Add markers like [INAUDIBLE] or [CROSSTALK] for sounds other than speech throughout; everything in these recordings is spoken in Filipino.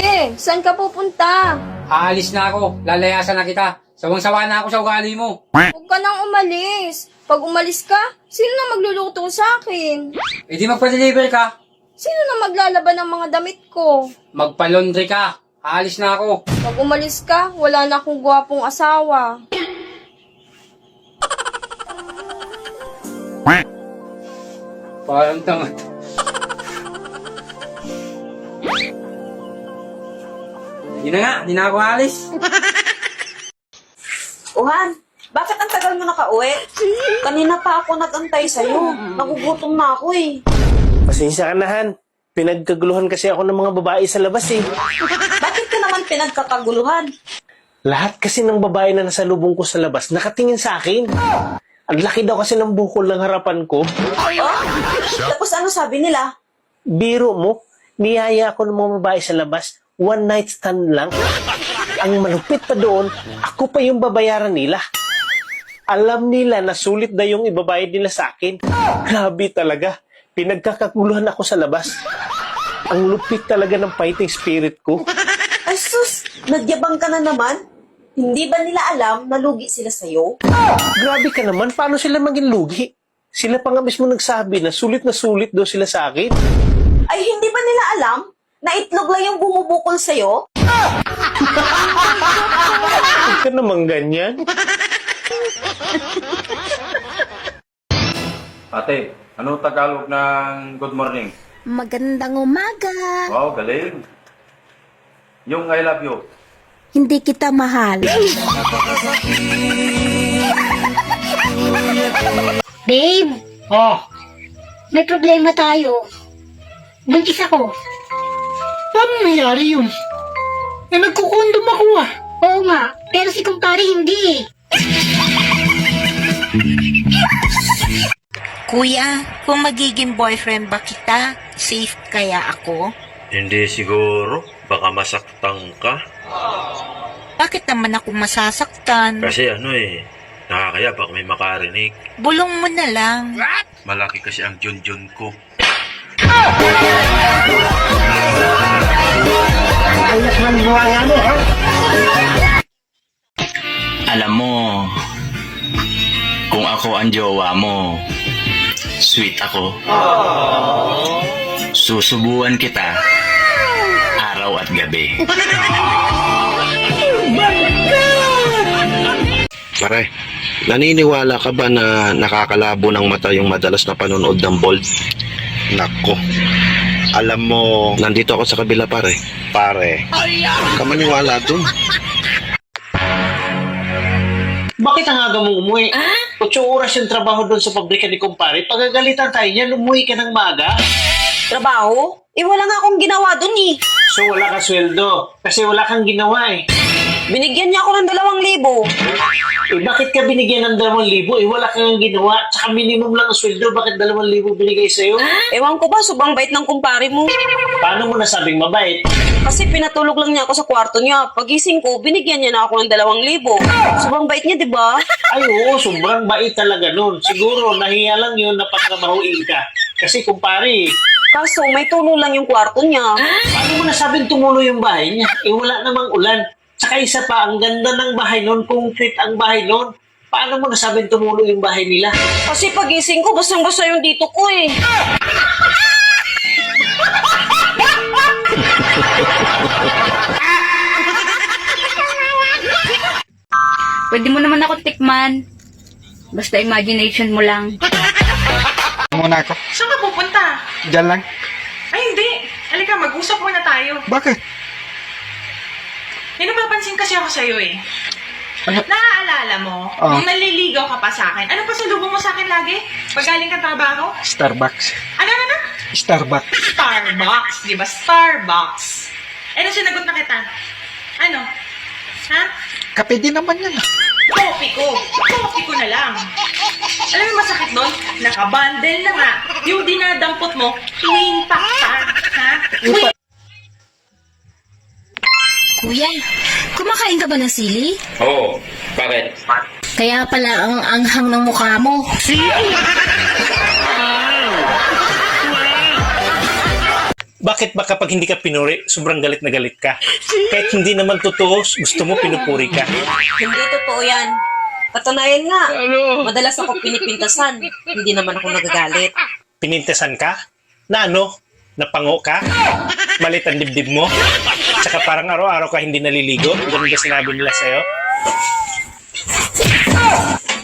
Be, saan ka pupunta? Aalis na ako. Lalayasan na kita. Sawang-sawa na ako sa ugali mo. Huwag ka nang umalis. Pag umalis ka, sino na magluluto sa akin? E di magpa-deliver ka. Sino na maglalaban ng mga damit ko? Magpa-laundry ka. Aalis na ako. Pag umalis ka, wala na akong gwapong asawa. Parang tanga. Yun na nga, hindi na ako aalis. [LAUGHS] Uhan, bakit ang tagal mo nakauwi? Kanina pa ako nagantay sa'yo. Nagugutom na ako eh. Pasensya ka na, Han. Pinagkaguluhan kasi ako ng mga babae sa labas eh. [LAUGHS] Bakit ka naman pinagkakaguluhan? Lahat kasi ng babae na nasa lubong ko sa labas nakatingin sa akin. Ang laki daw kasi ng bukol ng harapan ko. Oh? Tapos ano sabi nila? Biro mo, niyaya ako ng mga babae sa labas. One night stand lang. Ang malupit pa doon, ako pa yung babayaran nila. Alam nila na sulit na yung ibabayad nila sa akin. Grabe talaga. Pinagkakaguluhan ako sa labas. Ang lupit talaga ng fighting spirit ko. Ay sus, nagyabang ka na naman? Hindi ba nila alam na lugi sila sa'yo? Grabe ka naman, paano sila maging lugi? Sila pa nga mismo nagsabi na sulit na sulit daw sila sa akin. Ay hindi ba nila alam na itlog lang yung bumubukol sa'yo? Huwag ka naman ganyan. Ate, ano Tagalog ng good morning? Magandang umaga. Wow, galing. Yung I love you. Hindi kita mahal. Babe, Oh, may problema tayo. Buntis ako. Paano nangyari yun? Eh, nagkukondom ako ah. Oo nga, pero si kumpare hindi. Kuya, kung magiging boyfriend ba kita, safe kaya ako? Hindi siguro. Baka masaktan ka. Bakit naman ako masasaktan? Kasi ano eh, nakakaya baka may makarinig. Bulong mo na lang. Malaki kasi ang junjun ko. [LAUGHS] Alam mo, kung ako ang jowa mo, sweet ako. Susubuan kita araw at gabi. Pare, naniniwala ka ba na nakakalabo ng mata yung madalas na panonood ng bold? Nako. Alam mo, nandito ako sa kabila pare. Pare, huwag ka maniwala dun. Bakit ang aga mong umuwi? Ocho oras yung trabaho doon sa pabrika ni kumpare. Pagagalitan tayo niyan, umuwi ka ng maga. Trabaho? Eh wala nga akong ginawa dun eh. So wala ka sweldo. Kasi wala kang ginawa eh. Binigyan niya ako ng dalawang libo. Eh bakit ka binigyan ng dalawang libo? Eh wala kang ginawa. Tsaka minimum lang ang sweldo. Bakit dalawang libo binigay sa'yo? Ewan ko ba, sobrang bait ng kumpare mo. Paano mo nasabing mabait? Kasi pinatulog lang niya ako sa kwarto niya. Pagising ko, binigyan niya na ako ng dalawang libo. Sobrang bait niya, di ba? Ay oo, sobrang bait talaga nun. Siguro nahiya lang yun na patrabahuin ka. Kasi kumpare, Kaso may tulo lang yung kwarto niya. paano mo nasabing tumulo yung bahay niya? Eh wala namang ulan. Tsaka isa pa, ang ganda ng bahay nun, concrete ang bahay nun. Paano mo nasabing tumulo yung bahay nila? Kasi pagising ko, basang-basa yung dito ko eh. Pwede mo naman ako tikman. Basta imagination mo lang. Muna ako. Saan ka pupunta? Diyan lang. Ay, hindi. Halika, mag-usap muna tayo. Bakit? May napapansin kasi ako sa'yo eh. Ano? Naaalala mo, Oh. nung naliligaw ka pa sa akin, ano pa salubong mo sa akin lagi? Pag galing ka trabaho? Starbucks. Ano, ano, ano? Starbucks. Starbucks, di ba? Starbucks. Eh, nung sinagot na kita, ano? Ha? Kape din naman yan. Coffee ko. Coffee ko na lang. Alam mo masakit doon? Nakabundle na nga. Yung dinadampot mo, tuwing pakta. Ha? Tuwing Kuya, kumakain ka ba ng sili? Oo. Bakit? Kaya pala ang anghang ng mukha mo. Bakit ba kapag hindi ka pinuri, sobrang galit na galit ka? Kahit hindi naman totoo, gusto mo pinupuri ka. Hindi totoo yan. Patunayan nga. Madalas ako pinipintasan. Hindi naman ako nagagalit. Pinintesan ka? Na ano? Napango ka? Malit ang dibdib mo? Tsaka parang araw-araw ka hindi naliligo? Ganun ba sinabi nila sa'yo?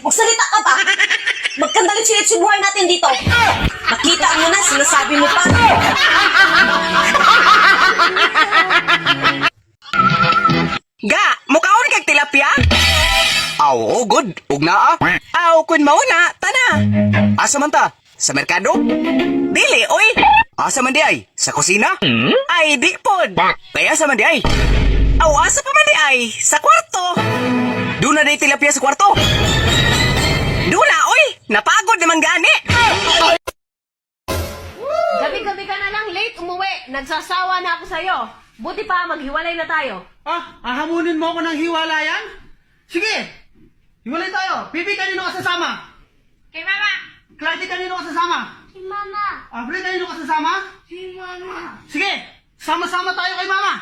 Magsalita ka ba? Magkandalit silit si buhay natin dito. Nakita mo na, sinasabi mo pa. Ga, mukaon kag tilapia? Aw, oh, good. Ug naa. Aw, kun mao na, tana. Asa man ta? Sa merkado? Dili, oy. Asa man di ay? Sa kusina? Ay, di pod. Kaya asa man di ay? Aw, asa pa man di ay? Sa kwarto. Doon na di tilapia sa kwarto. Doon na, oy. Napagod naman gani. Gabi-gabi ka na lang late umuwi. Nagsasawa na ako sa'yo. Buti pa, maghiwalay na tayo. Ah, ahamunin mo ako ng hiwalayan? Sige! Hiwalay tayo. Bibi, kanino ka sasama? Kay mama! Clyde, kanino ka sasama? Si mama! Avril, kanino ka sasama? Si mama! Sige! Sama-sama tayo kay mama!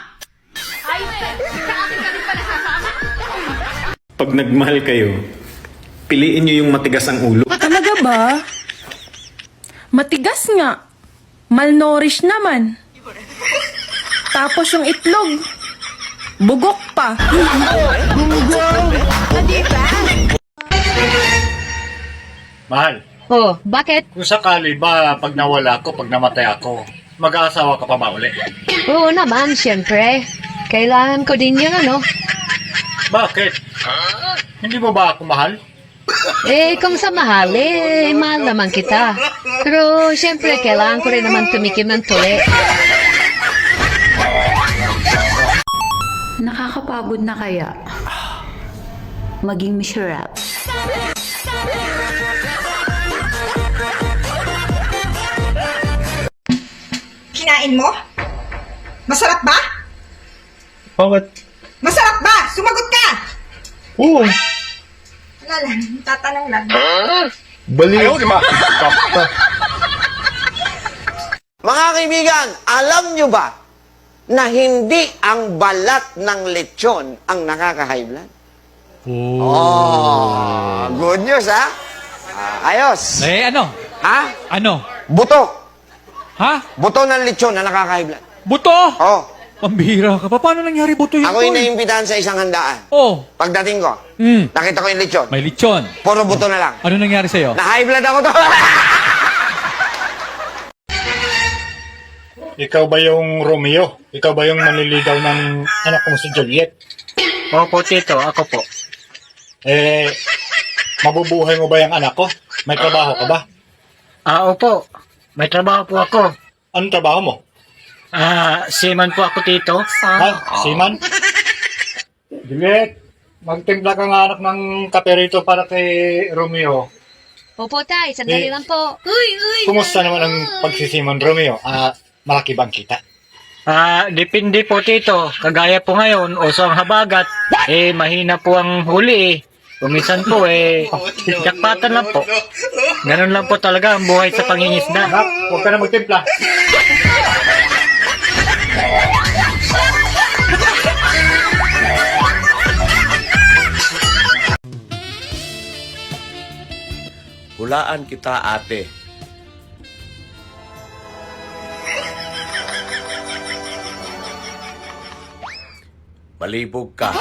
Ay, sa akin ka din pala sasama. Pag nagmahal kayo, piliin nyo yung matigas ang ulo. Talaga ba? Matigas nga. Malnourished naman. Tapos yung itlog, bugok pa. Mahal, Oh, bakit? kung sakali ba pag nawala ako, pag namatay ako, mag-aasawa ka pa ba uli? Oo naman, siyempre. Kailangan ko din yan, ano? Bakit? Hindi mo ba ako mahal? Eh, kung sa mahal, eh, mahal naman kita. Pero, siyempre, kailangan ko rin naman tumikim ng tuli. Nakakapagod na kaya? Maging miserable. Kinain mo? Masarap ba? Bakit? Masarap ba? Sumagot ka! Oo. Wala lang, tatanong lang. Baliw. Mga kaibigan, alam nyo ba na hindi ang balat ng lechon ang nakaka-high blood? Oh. good news ha? Ah, ayos. Eh, ano? Ha? Ano? Buto. Ha? Buto ng lechon na nakaka-high blood. Buto! Oh, Pambihira ka pa. Paano nangyari buto yun? ako tol? yung naimbitahan sa isang handaan. Oh, Pagdating ko, hmm. nakita ko yung lechon. May lechon. Puro buto na lang. Ano nangyari sa'yo? Na-high blood ako to. [LAUGHS] Ikaw ba yung Romeo? Ikaw ba yung manliligaw ng anak kong si Juliet? Opo, tito. Ako po. Eh, mabubuhay mo ba yung anak ko? May trabaho ka ba? Ah, opo. May trabaho po ako. Anong trabaho mo? Ah, seaman po ako, tito. Ha? Seaman? Juliet, magtimpla ka nga anak ng kape rito para kay Romeo. Opo, tay. sandali lang po. Uy, uy! Kumusta naman ang pagsisiman, Romeo? Ah, malaki bang kita? Ah, depende po, tito. Kagaya po ngayon, uso ang habagat. Eh, mahina po ang huli eh. Kumisan po eh, [LAUGHS] jakpatan lang po. Ganun lang po talaga ang buhay sa pangingisda. Huwag ka na magtimpla. Hulaan kita, ate. Malibog ka.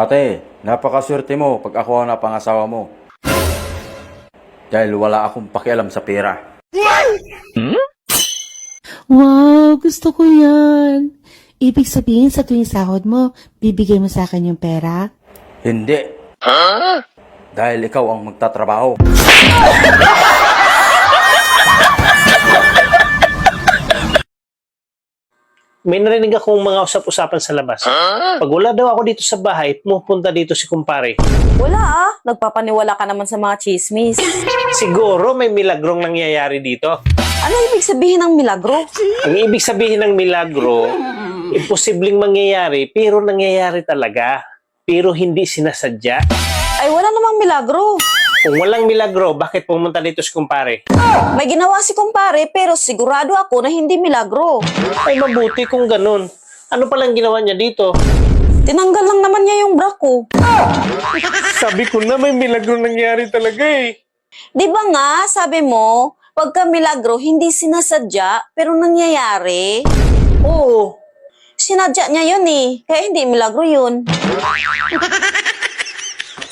Ate, napakaswerte mo pag ako ang napangasawa mo. Dahil wala akong pakialam sa pera. Wow, gusto ko yan. Ibig sabihin sa tuwing sahod mo, bibigay mo sa akin yung pera? Hindi. Dahil ikaw ang magtatrabaho. [LAUGHS] May narinig akong mga usap-usapan sa labas. Pag wala daw ako dito sa bahay, pumunta dito si kumpare. Wala ah. Nagpapaniwala ka naman sa mga chismis. Siguro may milagrong nangyayari dito. Ano ibig sabihin ng milagro? Ang ibig sabihin ng milagro, imposibleng mangyayari, pero nangyayari talaga. Pero hindi sinasadya. Ay, wala namang milagro. Kung walang milagro, bakit pumunta dito si kumpare? May ginawa si kumpare pero sigurado ako na hindi milagro. Ay mabuti kung ganun. Ano palang ginawa niya dito? Tinanggal lang naman niya yung bra ko. Sabi ko na may milagro nangyari talaga eh. Di ba nga, sabi mo, pagka milagro, hindi sinasadya, pero nangyayari. Oo. Sinadya niya yun eh, kaya hindi milagro yun. [LAUGHS]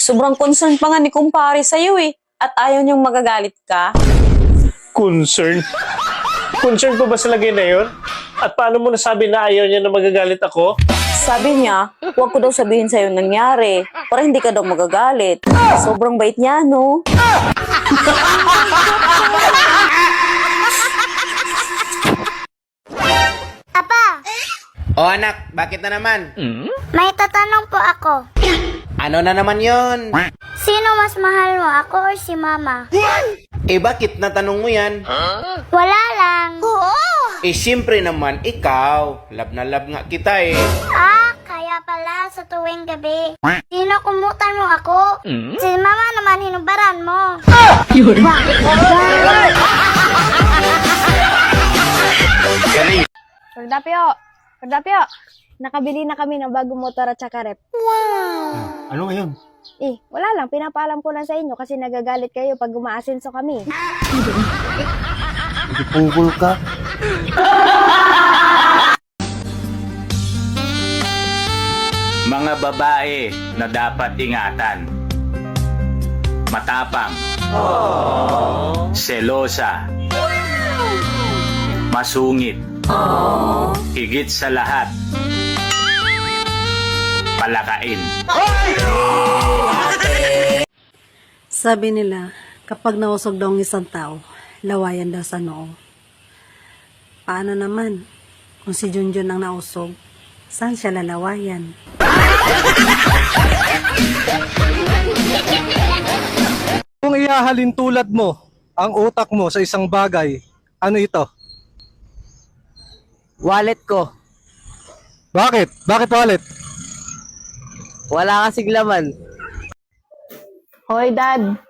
Sobrang concern pa nga ni kumpare sa'yo eh, at ayaw niyang magagalit ka. Concern? Concern ko ba sa lagay na yun? At paano mo nasabi na ayaw niya na magagalit ako? Sabi niya, huwag ko daw sabihin sa'yo nangyari, para hindi ka daw magagalit. Sobrang bait niya, no? Apa, O anak, bakit na naman? may tatanong po ako. Ano na naman yon? Sino mas mahal mo, ako or si mama? Eh bakit natanong mo yan? Wala lang. Eh siyempre naman, ikaw. Love na love nga kita eh. Ah, kaya pala sa tuwing gabi. Sino kumutan mo ako? Si mama naman hinubaran mo. Kordapyo! Kordapyo! Nakabili na kami ng bagong motor at saka rep. Ano ngayon? Eh, wala lang. Pinapaalam ko lang sa inyo kasi nagagalit kayo pag umaasenso kami. Pugol ka. Mga babae na dapat ingatan. Matapang. Selosa. Masungit. Higit sa lahat. Palakain. Sabi nila, kapag nausog daw ang isang tao, lawayan daw sa noo. Paano naman? Kung si Junjun ang nausog, saan siya lalawayan? Kung ihahalin tulad mo ang utak mo sa isang bagay, ano ito? Wallet ko. Bakit? Bakit wallet? Wala kasing laman. Hoy, Dad.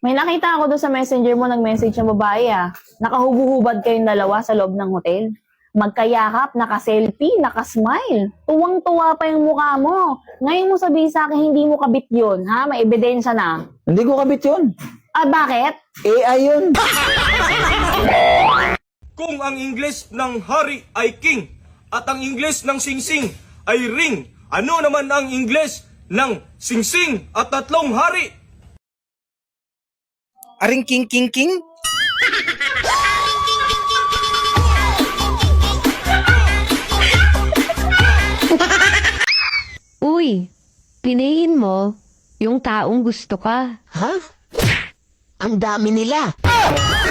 May nakita ako doon sa messenger mo, nag-message ng babae ah. Nakahubuhubad kayong dalawa sa loob ng hotel. Magkayakap, naka-selfie, naka-smile. Tuwang-tuwa pa yung mukha mo. Ngayon mo sabihin sa akin, hindi mo kabit yun, ha? May ebidensya na. Hindi ko kabit yun. Ah, bakit? AI yun. Kung ang Ingles ng hari ay king at ang Ingles ng singsing ay ring, ano naman ang Ingles ng singsing at tatlong hari? Aring king king king? [LAUGHS] Uy, piliin mo yung taong gusto ka. Ha? Ang dami nila. [LAUGHS]